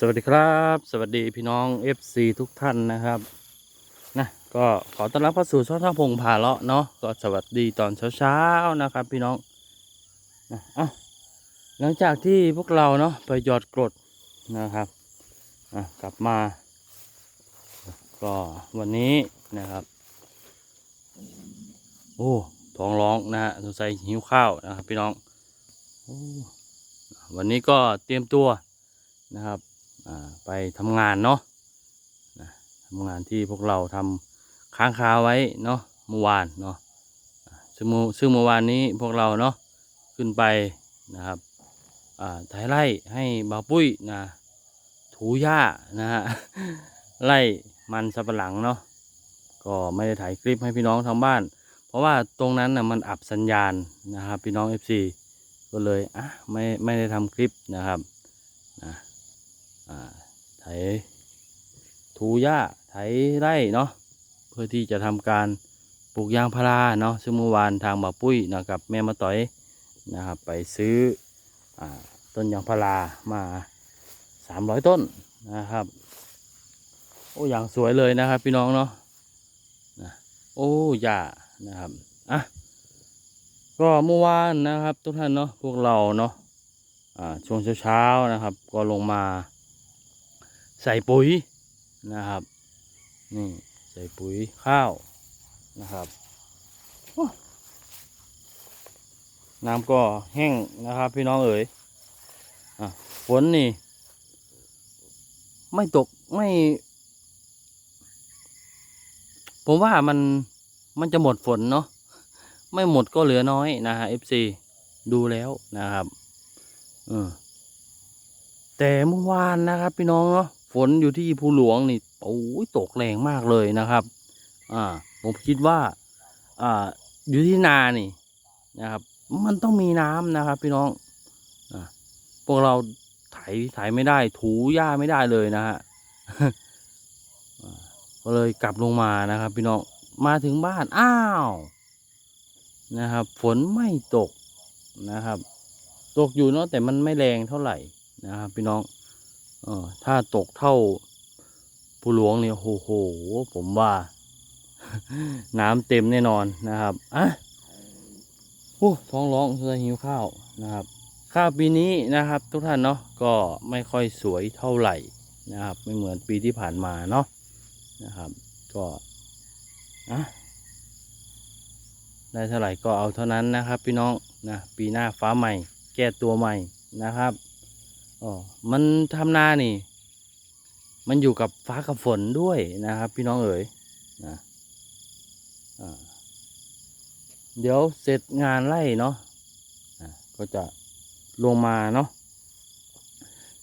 สวัสดีครับ สวัสดีพี่น้อง FC ทุกท่านนะครับนะก็ขอต้อนรับเข้าสู่ช่องทางพงผ่าเลาะเนาะก็สวัสดีตอนเช้าๆนะครับ พี่น้องนะเอ้าหลังจากที่พวกเราเนาะไปหยอดกรดนะครับอะกลับมา ก็วันนี้นะครับ โอ้ท้องร้องนะฮะสงสัยหิวข้าวนะครับ พี่น้องโอ้วันนี้ก็เตรียมตัวนะครับ ไปทำงานเนาะทำงานที่พวกเราทำค้างคาไว้เนาะเมื่อวานเนาะซึ่งเมื่อซึ่งเมื่อวานนี้พวกเราเนาะขึ้นไปนะครับอ่าไถไร่ให้บาปุ้ยนะถูหญ้านะฮะไล่มันสับปะหลังเนาะก็ไม่ได้ถ่ายคลิปให้พี่น้องทางบ้าน เพราะว่าตรงนั้นนะมันอับสัญญาณนะครับพี่น้อง FC ก็เลยอะไม่ไม่ได้ทำคลิปนะครับนะ ไถถูหญ้าไถไร่เนาะเพื่อที่จะทำการปลูกยางพาราเนาะซึ่งเมื่อวานทางบ่าปุ้ยนะครับแม่มาต่อยนะครับไปซื้ออต้นยางพารามาสามร้อยต้นนะครับ โอ้อย่างสวยเลยนะครับพี่น้องเนาะนะโอ้หญ้านะครับอะก็เมื่อวานนะครับทุกท่านเนาะพวกเราเนาะอ่าช่วงเช้าๆนะครับ ก็ลงมา ใส่ปุ๋ยนะครับ นี่ใส่ปุ๋ยข้าวนะครับน้ำก็แห้งนะครับ พี่น้องเอ๋ยอฝนนี่ ไม่ตกไม่ ผมว่ามันมันจะหมดฝนเนาะไม่หมดก็เหลือน้อยนะฮะ FC ดูแล้วนะครับ เออแต่เมื่อวานนะครับ พี่น้องเนาะ ฝนอยู่ที่ภูหลวงนี่โอ้ยตกแรงมากเลยนะครับ อ่า ผมคิดว่า อ่า อยู่ที่นานี่นะครับ มันต้องมีน้ำนะครับ พี่น้องอพวกเราไถไถไม่ได้ ถูหญ้าไม่ได้เลยนะฮะก็เลยกลับลงมานะครับ พี่น้องมาถึงบ้านอ้าวนะครับ ฝนไม่ตกนะครับ ตกอยู่เนาะแต่มันไม่แรงเท่าไหร่นะครับ พี่น้อง เออถ้าตกเท่าผู้หลวงเนี่ยโอ้โห ผมว่า น้ำเต็มแน่นอนนะครับอะโอ้ท้องร้องจะหิวข้าวนะครับ ข้าวปีนี้นะครับ ทุกท่านเนาะก็ไม่ค่อยสวยเท่าไหร่นะครับ ไม่เหมือนปีที่ผ่านมาเนาะนะครับ ก็อะได้เท่าไหร่ก็เอาเท่านั้นนะครับ พี่น้องนะปีหน้าฟ้าใหม่ แก้ตัวใหม่นะครับ อ๋อมันทำนานี่ มันอยู่กับฟ้ากับฝนด้วยนะครับ พี่น้องเอ๋ยนะเดี๋ยวเสร็จงานไล่เนาะะก็จะลงมาเนาะ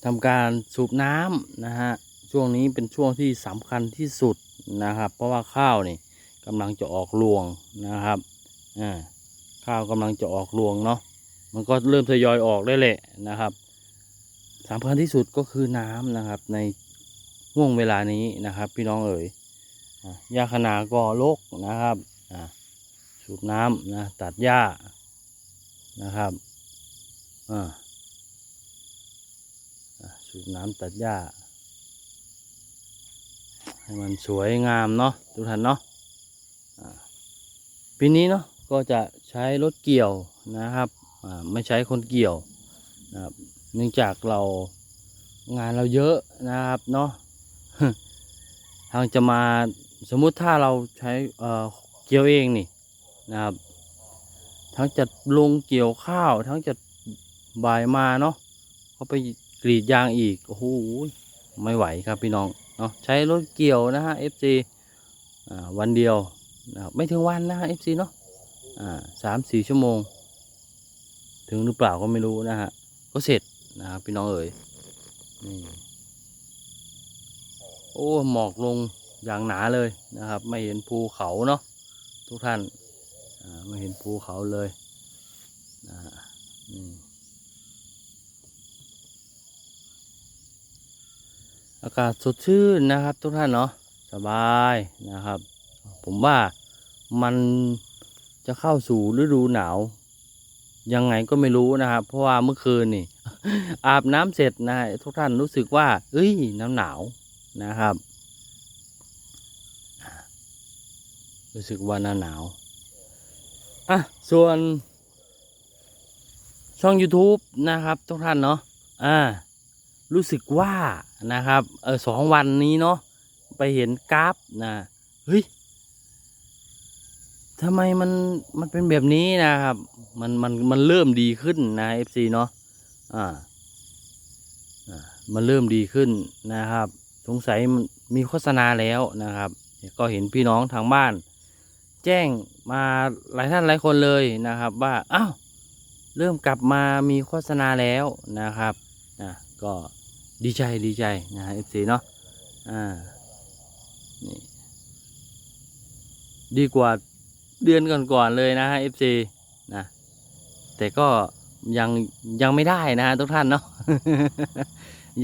ทำการสูบน้ำนะฮะช่วงนี้เป็นช่วงที่สำคัญที่สุดนะครับ เพราะว่าข้าวนี่กำลังจะออกรวงนะครับอ่าข้าวกำลังจะออกรวงเนาะมันก็เริ่มทยอยออกได้แหละนะครับ สำคัญที่สุดก็คือน้ำนะครับ ในห่วงเวลานี้นะครับ พี่น้องเอ๋ยหญ้าขนาก็ลกนะครับสูบน้ำนะตัดหญ้านะครับอ่าสูบน้ำตัดหญ้า ให้มันสวยงามเนาะทุกท่านเนาะปีนี้เนาะก็จะใช้รถเกี่ยวนะครับอ่าไม่ใช้คนเกี่ยวนะครับ เนื่องจากเรางานเราเยอะนะครับเนาะทางจะมาสมมุติถ้าเราใช้เอ่อเกี่ยวเองนี่นะครับ ทั้งจะลงเกี่ยวข้าว ทั้งจะบ่ายมาเนาะเขาไปกรีดยางอีกโอ้โหไม่ไหวครับพี่น้องเนาะใช้รถเกี่ยวนะฮะ FC อ่าวันเดียวนะครับไม่ถึงวันนะฮะ FC เนาะอ่าสามสี่ชั่วโมง ถึงหรือเปล่าก็ไม่รู้นะฮะก็เสร็จ นะครับพี่น้องเอ๋ยนี่โอ้หมอกลงอย่างหนาเลยนะครับ ไม่เห็นภูเขาเนาะทุกท่านไม่เห็นภูเขาเลยนะนี่อากาศสดชื่นนะครับ ทุกท่านเนาะสบายนะครับ ผมว่ามันจะเข้าสู่ฤดูหนาว ยังไงก็ไม่รู้นะครับ เพราะว่าเมื่อคืนนี่อาบน้ำเสร็จนะทุกท่านรู้สึกว่า เอ้ยน้ำหนาวนะครับ รู้สึกว่าหน้าหนาวอะส่วน ช่อง YouTube นะครับทุกท่านเนาะอ่ารู้สึกว่านะครับเออสองวันนี้เนาะไปเห็นกราฟนะเฮ้ย ทำไมมันมันเป็นแบบนี้นะครับ มันมันมันเริ่มดีขึ้นนะ FC เนาะอ่ามันเริ่มดีขึ้นนะครับ สงสัยมันมีโฆษณาแล้วนะครับ ก็เห็นพี่น้องทางบ้าน แจ้งมาหลายท่านหลายคนเลยนะครับ ว่าอ้าวเริ่มกลับมามีโฆษณาแล้วนะครับนะก็ดีใจดีใจนะฮะ FC เนาะอ่านี่ดีกว่า เดือนก่อนๆเลยนะฮะ FC นะ แต่ก็ยังยังไม่ได้นะฮะทุกท่านเนาะ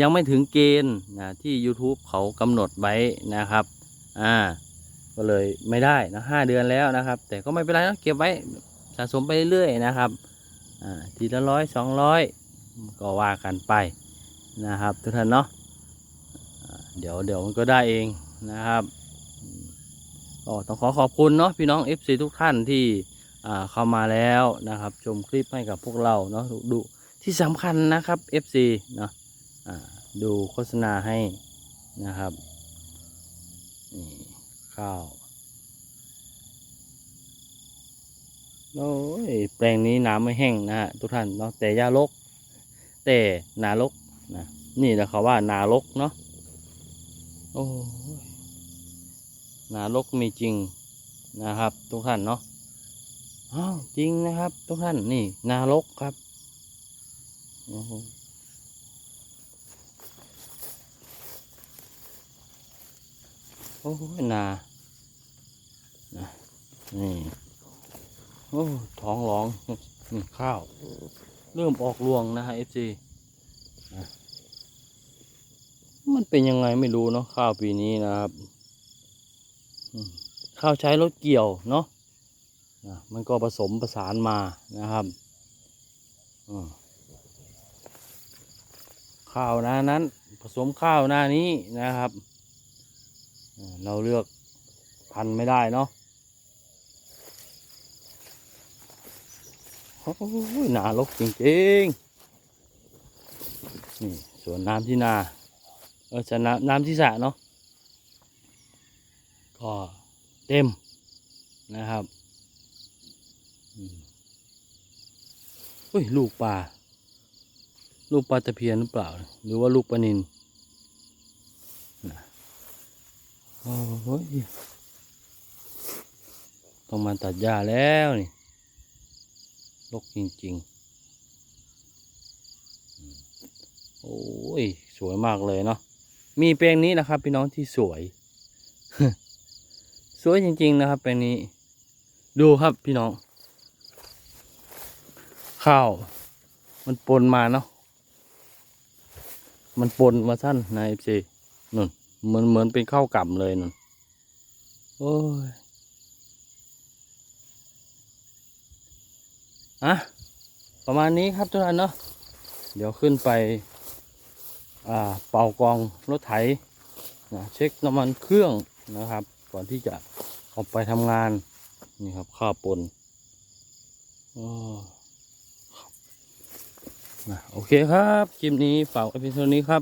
ยังไม่ถึงเกณฑ์นะที่ YouTube เขากำหนดไว้นะครับ อ่า ก็เลยไม่ได้นะห้าเดือนแล้วนะครับ แต่ก็ไม่เป็นไรนะเก็บไว้สะสมไปเรื่อยๆนะครับ อ่า ทีละร้อยสองร้อยก็ว่ากันไปนะครับ ทุกท่านเนาะเดี๋ยวเดี๋ยวมันก็ได้เองนะครับ ก็ต้องขอขอบคุณเนาะพี่น้อง FC ทุกท่านที่เข้ามาแล้วนะครับ ชมคลิปให้กับพวกเราเนาะดูที่สำคัญนะครับ FC เนาะดูโฆษณาให้นะครับนี่ข้าวโอ้ยแปลงนี้น้ำไม่แห้งนะฮะทุกท่านเนาะแต่ยาลก แต่นาลกนะนี่แหละเขาว่านาลกเนาะโอ้ นาลกมีจริงนะครับ ทุกท่านเนาะอ้าวจริงนะครับ ทุกท่านนี่นาลกครับโอ้โหนานะนี่โอ้ท้องร้องนี่ข้าว เริ่มออกรวงนะฮะเอฟซีมันเป็นยังไงไม่รู้เนาะข้าวปีนี้นะครับ ข้าวใช้รถเกี่ยวเนาะมันก็ผสมประสานมานะครับข้าวนานั้น ผสมข้าวหน้านี้นะครับ เราเลือกพันไม่ได้เนาะโอ้ยนาลกจริงๆ นี่สวนน้ำที่นา เออจะน้ำน้ำที่สระเนาะ ก็ เต็มนะครับอุ้ยลูกปลา ลูกปลาตะเพียนหรือเปล่า หรือว่าลูกปลานินนะโอ้ยต้องมาตัดหญ้าแล้วนี่ลกจริง ๆ โอ้ย สวยมากเลยเนาะ มีแปลงนี้นะครับ พี่น้องที่สวย สวยจริง ๆ นะครับแปลงนี้ ดูครับพี่น้อง ข้าว มันปนมาเนาะมันปนมาสั้นนายเอฟซีนุ่นเหมือนเหมือนเป็นข้าวกล่ำเลยนุ่นโอ้ยอะประมาณนี้ครับทุกท่านเนาะเดี๋ยวขึ้นไปอ่าเป่ากองรถไถนะเช็คน้ำมันเครื่องนะครับ ก่อนที่จะออกไปทำงาน นี่ครับข้าวปนโอ้นะโอเคครับ คลิปนี้ฝากไว้เพียงเท่านี้ครับ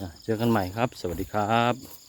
อะเจอกันใหม่ครับ สวัสดีครับ